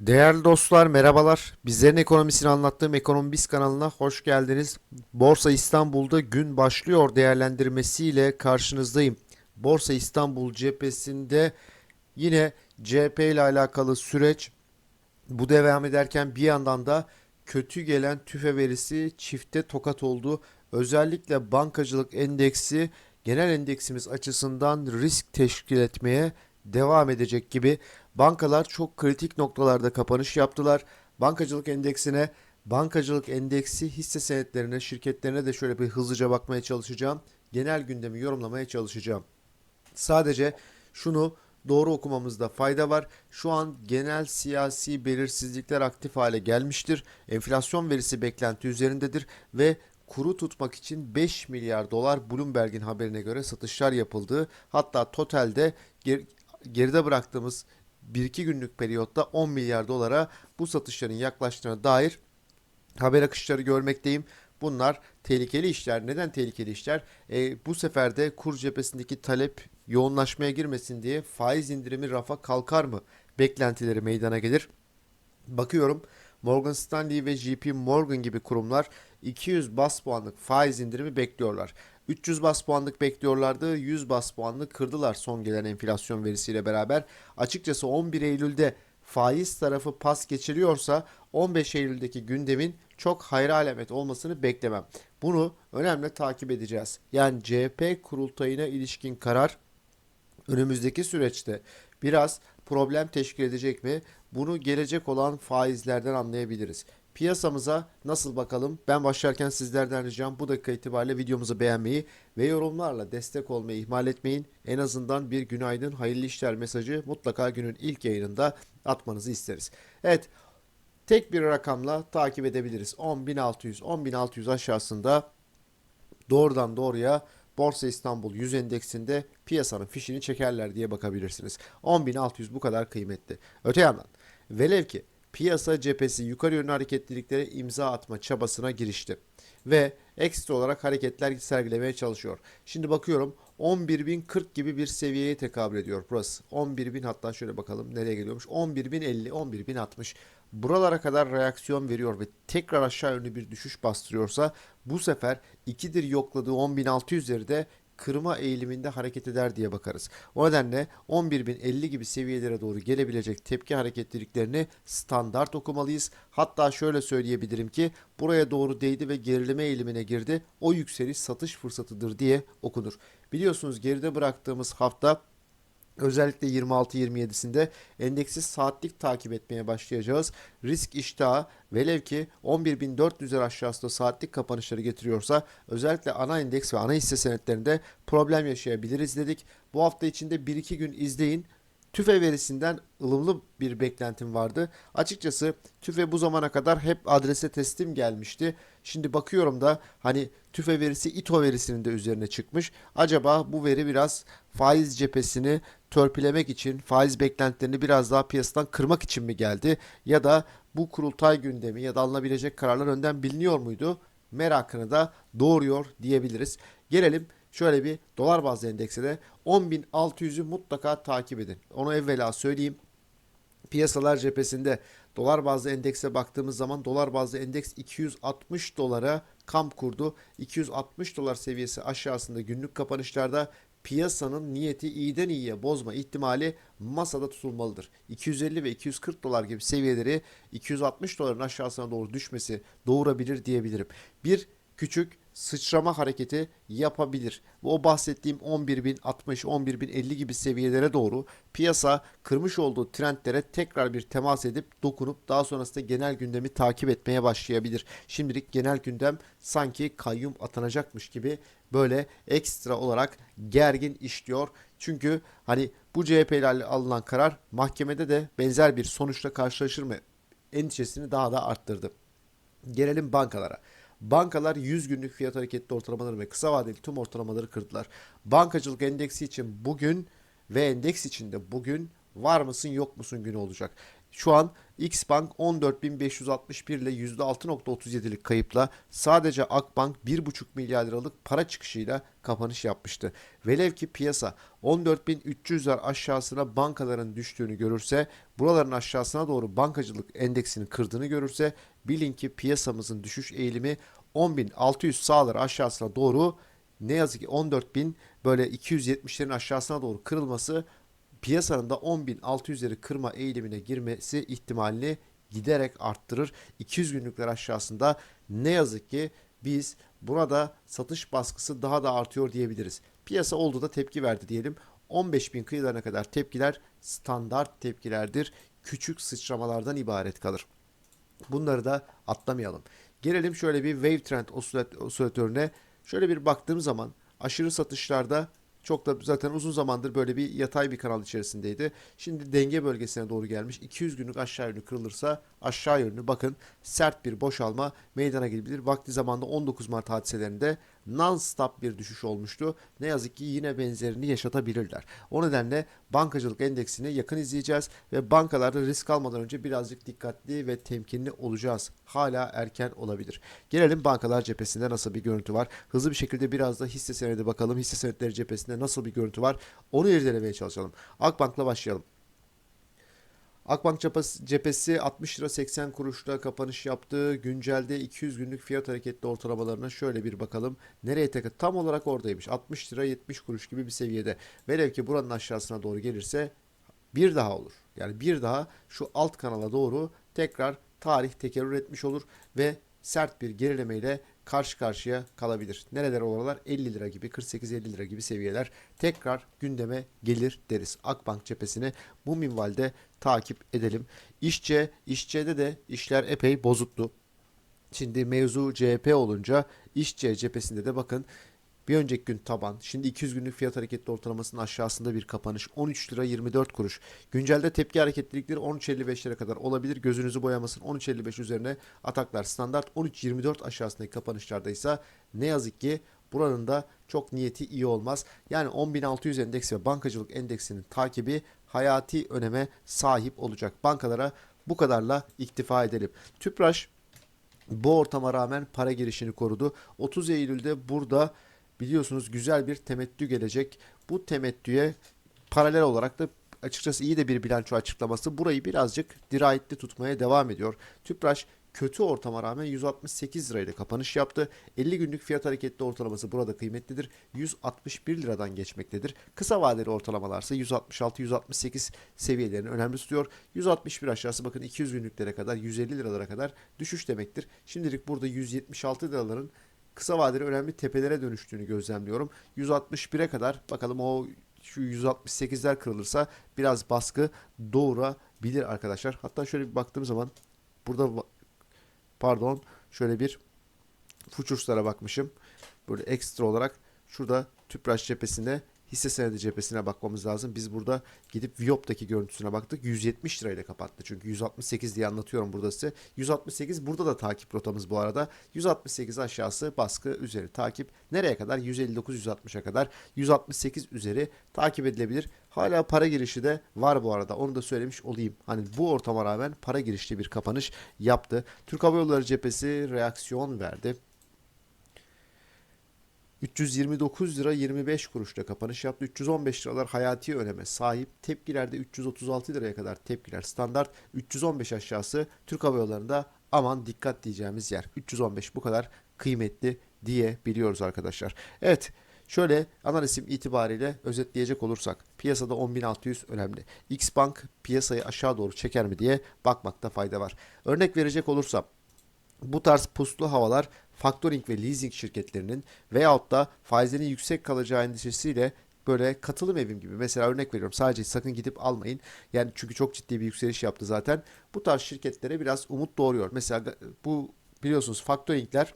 Değerli dostlar merhabalar. Bizlerin ekonomisini anlattığım Ekonomi kanalına hoş geldiniz. Borsa İstanbul'da gün başlıyor değerlendirmesiyle karşınızdayım. Borsa İstanbul cephesinde yine CHP ile alakalı süreç bu devam ederken bir yandan da kötü gelen tüfe verisi çifte tokat oldu. Özellikle bankacılık endeksi genel endeksimiz açısından risk teşkil etmeye devam edecek gibi. Bankalar çok kritik noktalarda kapanış yaptılar. Bankacılık endeksine, bankacılık endeksi hisse senetlerine, şirketlerine de şöyle bir hızlıca bakmaya çalışacağım. Genel gündemi yorumlamaya çalışacağım. Sadece şunu doğru okumamızda fayda var. Şu an genel siyasi belirsizlikler aktif hale gelmiştir. Enflasyon verisi beklenti üzerindedir ve kuru tutmak için 5 milyar dolar Bloomberg'in haberine göre satışlar yapıldığı hatta totalde geride bıraktığımız 1-2 günlük periyotta 10 milyar dolara bu satışların yaklaştığına dair haber akışları görmekteyim. Bunlar tehlikeli işler. Neden tehlikeli işler? E, bu sefer de kur cephesindeki talep yoğunlaşmaya girmesin diye faiz indirimi rafa kalkar mı? Beklentileri meydana gelir. Bakıyorum Morgan Stanley ve JP Morgan gibi kurumlar 200 bas puanlık faiz indirimi bekliyorlar. 300 bas puanlık bekliyorlardı. 100 bas puanlık kırdılar son gelen enflasyon verisiyle beraber. Açıkçası 11 Eylül'de faiz tarafı pas geçiriyorsa 15 Eylül'deki gündemin çok hayra alamet olmasını beklemem. Bunu önemli takip edeceğiz. Yani CHP kurultayına ilişkin karar önümüzdeki süreçte biraz problem teşkil edecek mi? Bunu gelecek olan faizlerden anlayabiliriz. Piyasamıza nasıl bakalım? Ben başlarken sizlerden ricam bu dakika itibariyle videomuzu beğenmeyi ve yorumlarla destek olmayı ihmal etmeyin. En azından bir günaydın, hayırlı işler mesajı mutlaka günün ilk yayınında atmanızı isteriz. Evet, tek bir rakamla takip edebiliriz. 10.600, 10.600 aşağısında doğrudan doğruya Borsa İstanbul 100 endeksinde piyasanın fişini çekerler diye bakabilirsiniz. 10.600 bu kadar kıymetli. Öte yandan velev ki piyasa cephesi yukarı yönlü hareketliliklere imza atma çabasına girişti. Ve ekstra olarak hareketler sergilemeye çalışıyor. Şimdi bakıyorum 11.040 gibi bir seviyeye tekabül ediyor burası. 11.000 hatta şöyle bakalım nereye geliyormuş. 11.050, 11.060 buralara kadar reaksiyon veriyor ve tekrar aşağı yönlü bir düşüş bastırıyorsa bu sefer ikidir yokladığı 10.600'leri de kırma eğiliminde hareket eder diye bakarız. O nedenle 11.050 gibi seviyelere doğru gelebilecek tepki hareketliliklerini standart okumalıyız. Hatta şöyle söyleyebilirim ki buraya doğru değdi ve gerileme eğilimine girdi. O yükseliş satış fırsatıdır diye okunur. Biliyorsunuz geride bıraktığımız hafta Özellikle 26-27'sinde endeksi saatlik takip etmeye başlayacağız. Risk iştahı velev ki 11.400'ler aşağısında saatlik kapanışları getiriyorsa özellikle ana endeks ve ana hisse senetlerinde problem yaşayabiliriz dedik. Bu hafta içinde 1-2 gün izleyin. TÜFE verisinden ılımlı bir beklentim vardı. Açıkçası TÜFE bu zamana kadar hep adrese teslim gelmişti. Şimdi bakıyorum da hani TÜFE verisi İTO verisinin de üzerine çıkmış. Acaba bu veri biraz faiz cephesini törpülemek için, faiz beklentilerini biraz daha piyasadan kırmak için mi geldi? Ya da bu kurultay gündemi ya da alınabilecek kararlar önden biliniyor muydu? Merakını da doğuruyor diyebiliriz. Gelelim Şöyle bir dolar bazlı endekse de 10.600'ü mutlaka takip edin. Onu evvela söyleyeyim. Piyasalar cephesinde dolar bazlı endekse baktığımız zaman dolar bazlı endeks 260 dolara kamp kurdu. 260 dolar seviyesi aşağısında günlük kapanışlarda piyasanın niyeti iyiden iyiye bozma ihtimali masada tutulmalıdır. 250 ve 240 dolar gibi seviyeleri 260 doların aşağısına doğru düşmesi doğurabilir diyebilirim. Bir küçük sıçrama hareketi yapabilir. Bu o bahsettiğim 11.060, 11.050 gibi seviyelere doğru piyasa kırmış olduğu trendlere tekrar bir temas edip dokunup daha sonrasında genel gündemi takip etmeye başlayabilir. Şimdilik genel gündem sanki kayyum atanacakmış gibi böyle ekstra olarak gergin işliyor. Çünkü hani bu CHP ile alınan karar mahkemede de benzer bir sonuçla karşılaşır mı endişesini daha da arttırdı. Gelelim bankalara. Bankalar 100 günlük fiyat hareketli ortalamaları ve kısa vadeli tüm ortalamaları kırdılar. Bankacılık endeksi için bugün ve endeks içinde bugün var mısın yok musun günü olacak. Şu an Xbank 14.561 ile %6.37'lik kayıpla sadece Akbank 1.5 milyar liralık para çıkışıyla kapanış yapmıştı. Velev ki piyasa 14.300'ler aşağısına bankaların düştüğünü görürse, buraların aşağısına doğru bankacılık endeksini kırdığını görürse bilin ki piyasamızın düşüş eğilimi 10.600 sağları aşağısına doğru ne yazık ki 14.000 böyle 270'lerin aşağısına doğru kırılması piyasanın da 10.600'leri kırma eğilimine girmesi ihtimalini giderek arttırır. 200 günlükler aşağısında ne yazık ki biz buna da satış baskısı daha da artıyor diyebiliriz. Piyasa oldu da tepki verdi diyelim. 15.000 kıyılarına kadar tepkiler standart tepkilerdir. Küçük sıçramalardan ibaret kalır. Bunları da atlamayalım. Gelelim şöyle bir wave trend osilat- osilatörüne. Şöyle bir baktığım zaman aşırı satışlarda çok da zaten uzun zamandır böyle bir yatay bir kanal içerisindeydi. Şimdi denge bölgesine doğru gelmiş. 200 günlük aşağı yönlü kırılırsa aşağı yönlü bakın sert bir boşalma meydana gelebilir. Vakti zamanda 19 Mart hadiselerinde non-stop bir düşüş olmuştu. Ne yazık ki yine benzerini yaşatabilirler. O nedenle bankacılık endeksini yakın izleyeceğiz ve bankalarda risk almadan önce birazcık dikkatli ve temkinli olacağız. Hala erken olabilir. Gelelim bankalar cephesinde nasıl bir görüntü var. Hızlı bir şekilde biraz da hisse senedi bakalım. Hisse senetleri cephesinde nasıl bir görüntü var? Onu irdelemeye çalışalım. Akbank'la başlayalım. Akbank cephesi, cephesi 60 lira 80 kuruşla kapanış yaptı. Güncelde 200 günlük fiyat hareketli ortalamalarına şöyle bir bakalım. Nereye takı? Tam olarak oradaymış. 60 lira 70 kuruş gibi bir seviyede. Velev ki buranın aşağısına doğru gelirse bir daha olur. Yani bir daha şu alt kanala doğru tekrar tarih tekerrür etmiş olur ve sert bir gerilemeyle karşı karşıya kalabilir. Nereler oralar? 50 lira gibi, 48-50 lira gibi seviyeler tekrar gündeme gelir deriz. Akbank cephesini bu minvalde takip edelim. İşçe, işçede de işler epey bozuktu. Şimdi mevzu CHP olunca işçe cephesinde de bakın bir önceki gün taban. Şimdi 200 günlük fiyat hareketli ortalamasının aşağısında bir kapanış. 13 lira 24 kuruş. Güncelde tepki hareketlilikleri 13.55'lere kadar olabilir. Gözünüzü boyamasın. 13.55 üzerine ataklar standart. 13.24 aşağısındaki kapanışlarda ise ne yazık ki buranın da çok niyeti iyi olmaz. Yani 10.600 endeks ve bankacılık endeksinin takibi hayati öneme sahip olacak. Bankalara bu kadarla iktifa edelim. Tüpraş bu ortama rağmen para girişini korudu. 30 Eylül'de burada biliyorsunuz güzel bir temettü gelecek. Bu temettüye paralel olarak da açıkçası iyi de bir bilanço açıklaması burayı birazcık dirayetli tutmaya devam ediyor. Tüpraş kötü ortama rağmen 168 lirayla kapanış yaptı. 50 günlük fiyat hareketli ortalaması burada kıymetlidir. 161 liradan geçmektedir. Kısa vadeli ortalamalarsa 166-168 seviyelerini önemli tutuyor. 161 aşağısı bakın 200 günlüklere kadar 150 liralara kadar düşüş demektir. Şimdilik burada 176 liraların kısa vadeli önemli tepelere dönüştüğünü gözlemliyorum. 161'e kadar bakalım o şu 168'ler kırılırsa biraz baskı doğurabilir arkadaşlar. Hatta şöyle bir baktığım zaman burada pardon şöyle bir futures'lara bakmışım. Böyle ekstra olarak şurada Tüpraş cephesinde hisse senedi cephesine bakmamız lazım. Biz burada gidip Viop'taki görüntüsüne baktık. 170 lirayla kapattı. Çünkü 168 diye anlatıyorum burada size. 168 burada da takip rotamız bu arada. 168 aşağısı baskı üzeri takip. Nereye kadar? 159-160'a kadar. 168 üzeri takip edilebilir. Hala para girişi de var bu arada. Onu da söylemiş olayım. Hani bu ortama rağmen para girişli bir kapanış yaptı. Türk Hava Yolları cephesi reaksiyon verdi. 329 lira 25 kuruşla kapanış yaptı. 315 liralar hayati öneme sahip. Tepkilerde 336 liraya kadar tepkiler standart. 315 aşağısı Türk Hava Yolları'nda aman dikkat diyeceğimiz yer. 315 bu kadar kıymetli diye biliyoruz arkadaşlar. Evet şöyle analizim itibariyle özetleyecek olursak piyasada 10.600 önemli. Xbank piyasayı aşağı doğru çeker mi diye bakmakta fayda var. Örnek verecek olursam bu tarz puslu havalar factoring ve leasing şirketlerinin veyahut da faizlerin yüksek kalacağı endişesiyle böyle katılım evim gibi mesela örnek veriyorum sadece sakın gidip almayın. Yani çünkü çok ciddi bir yükseliş yaptı zaten. Bu tarz şirketlere biraz umut doğuruyor. Mesela bu biliyorsunuz factoringler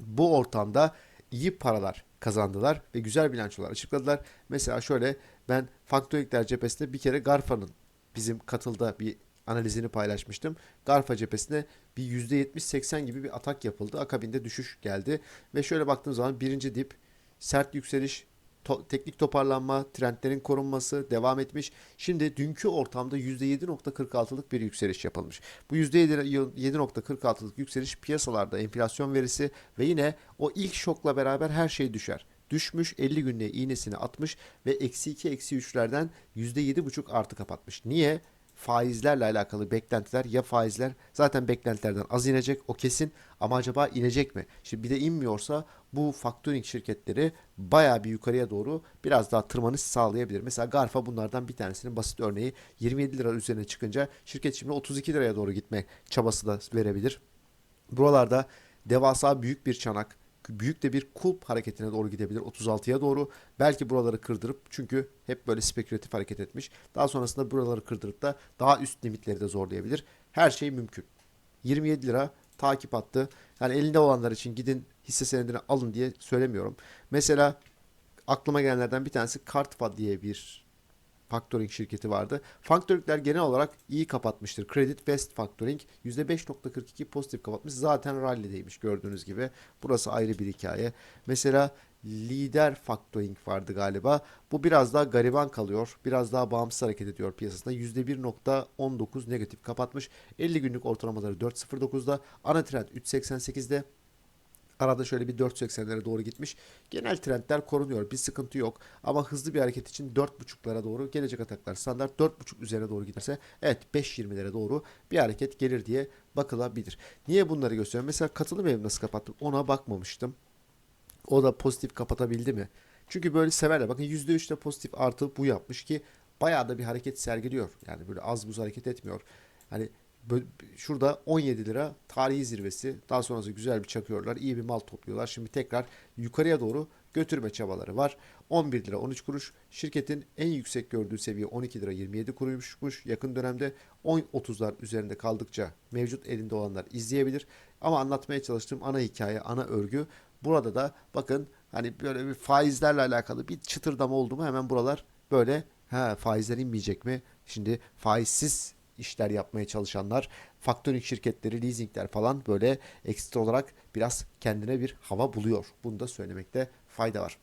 bu ortamda iyi paralar kazandılar ve güzel bilançolar açıkladılar. Mesela şöyle ben factoringler cephesinde bir kere Garfa'nın bizim katılda bir analizini paylaşmıştım. Garfa cephesine bir %70-80 gibi bir atak yapıldı. Akabinde düşüş geldi. Ve şöyle baktığım zaman birinci dip sert yükseliş to- teknik toparlanma, trendlerin korunması devam etmiş. Şimdi dünkü ortamda %7.46'lık bir yükseliş yapılmış. Bu %7.46'lık yükseliş piyasalarda enflasyon verisi ve yine o ilk şokla beraber her şey düşer. Düşmüş 50 günlüğe iğnesini atmış ve eksi 2 eksi 3'lerden %7.5 artı kapatmış. Niye? Faizlerle alakalı beklentiler ya faizler zaten beklentilerden az inecek o kesin ama acaba inecek mi? Şimdi bir de inmiyorsa bu factoring şirketleri bayağı bir yukarıya doğru biraz daha tırmanış sağlayabilir. Mesela Garfa bunlardan bir tanesinin basit örneği 27 lira üzerine çıkınca şirket şimdi 32 liraya doğru gitme çabası da verebilir. Buralarda devasa büyük bir çanak, büyük de bir kulp hareketine doğru gidebilir 36'ya doğru. Belki buraları kırdırıp çünkü hep böyle spekülatif hareket etmiş. Daha sonrasında buraları kırdırıp da daha üst limitleri de zorlayabilir. Her şey mümkün. 27 lira takip attı. Yani elinde olanlar için gidin hisse senedini alın diye söylemiyorum. Mesela aklıma gelenlerden bir tanesi Kartfa diye bir factoring şirketi vardı. Factoringler genel olarak iyi kapatmıştır. Credit West Factoring %5.42 pozitif kapatmış. Zaten rally'deymiş gördüğünüz gibi. Burası ayrı bir hikaye. Mesela Lider Factoring vardı galiba. Bu biraz daha gariban kalıyor. Biraz daha bağımsız hareket ediyor piyasasında. %1.19 negatif kapatmış. 50 günlük ortalamaları 4.09'da. Ana trend 3.88'de. Arada şöyle bir 4.80'lere doğru gitmiş. Genel trendler korunuyor. Bir sıkıntı yok. Ama hızlı bir hareket için 4.5'lara doğru gelecek ataklar. Standart 4.5 üzerine doğru giderse evet 5.20'lere doğru bir hareket gelir diye bakılabilir. Niye bunları gösteriyorum? Mesela katılım evi nasıl kapattım? Ona bakmamıştım. O da pozitif kapatabildi mi? Çünkü böyle severler. Bakın %3 de pozitif artı bu yapmış ki bayağı da bir hareket sergiliyor. Yani böyle az buz hareket etmiyor. Hani şurada 17 lira tarihi zirvesi. Daha sonrası güzel bir çakıyorlar. iyi bir mal topluyorlar. Şimdi tekrar yukarıya doğru götürme çabaları var. 11 lira 13 kuruş. Şirketin en yüksek gördüğü seviye 12 lira 27 kuruşmuş. Yakın dönemde 10-30'lar üzerinde kaldıkça mevcut elinde olanlar izleyebilir. Ama anlatmaya çalıştığım ana hikaye, ana örgü burada da bakın hani böyle bir faizlerle alakalı bir çıtırdama oldu mu hemen buralar böyle ha faizler inmeyecek mi? Şimdi faizsiz işler yapmaya çalışanlar, faktörink şirketleri, leasingler falan böyle ekstra olarak biraz kendine bir hava buluyor. Bunu da söylemekte fayda var.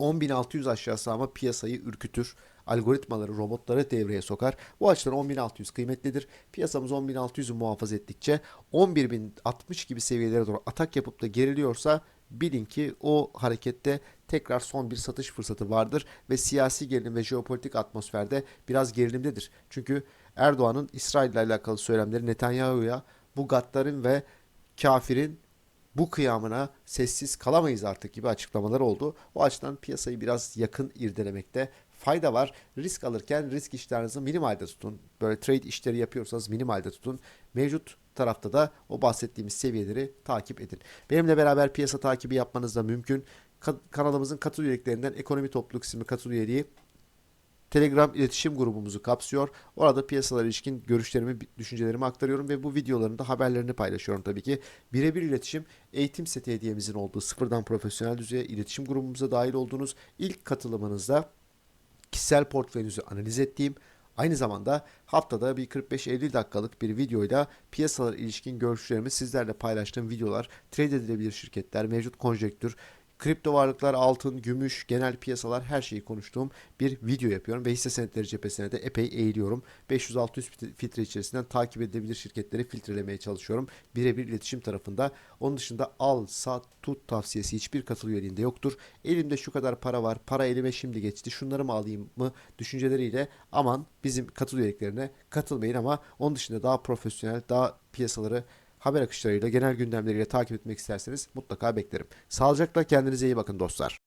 10.600 aşağısı ama piyasayı ürkütür. Algoritmaları, robotları devreye sokar. Bu açıdan 10.600 kıymetlidir. Piyasamız 10.600'ü muhafaza ettikçe 11.060 gibi seviyelere doğru atak yapıp da geriliyorsa bilin ki o harekette tekrar son bir satış fırsatı vardır ve siyasi gerilim ve jeopolitik atmosferde biraz gerilimdedir. Çünkü Erdoğan'ın İsrail ile alakalı söylemleri Netanyahu'ya bu gaddarın ve kafirin bu kıyamına sessiz kalamayız artık gibi açıklamalar oldu. O açıdan piyasayı biraz yakın irdelemekte fayda var. Risk alırken risk işlerinizi minimalde tutun. Böyle trade işleri yapıyorsanız minimalde tutun. Mevcut tarafta da o bahsettiğimiz seviyeleri takip edin. Benimle beraber piyasa takibi yapmanız da mümkün. Ka- kanalımızın katıl üyeliklerinden Ekonomi Topluluk isimli katıl üyeliği Telegram iletişim grubumuzu kapsıyor. Orada piyasalara ilişkin görüşlerimi, düşüncelerimi aktarıyorum ve bu videoların da haberlerini paylaşıyorum tabii ki. Birebir iletişim eğitim seti hediyemizin olduğu sıfırdan profesyonel düzeye iletişim grubumuza dahil olduğunuz ilk katılımınızda kişisel portföyünüzü analiz ettiğim Aynı zamanda haftada bir 45-50 dakikalık bir videoyla piyasalar ilişkin görüşlerimi sizlerle paylaştığım videolar, trade edilebilir şirketler, mevcut konjektür, kripto varlıklar, altın, gümüş, genel piyasalar her şeyi konuştuğum bir video yapıyorum ve hisse senetleri cephesine de epey eğiliyorum. 500-600 filtre içerisinden takip edilebilir şirketleri filtrelemeye çalışıyorum. Birebir iletişim tarafında. Onun dışında al, sat, tut tavsiyesi hiçbir katıl üyeliğinde yoktur. Elimde şu kadar para var, para elime şimdi geçti, şunları mı alayım mı düşünceleriyle aman bizim katıl üyeliklerine katılmayın ama onun dışında daha profesyonel, daha piyasaları haber akışlarıyla, genel gündemleriyle takip etmek isterseniz mutlaka beklerim. Sağlıcakla kendinize iyi bakın dostlar.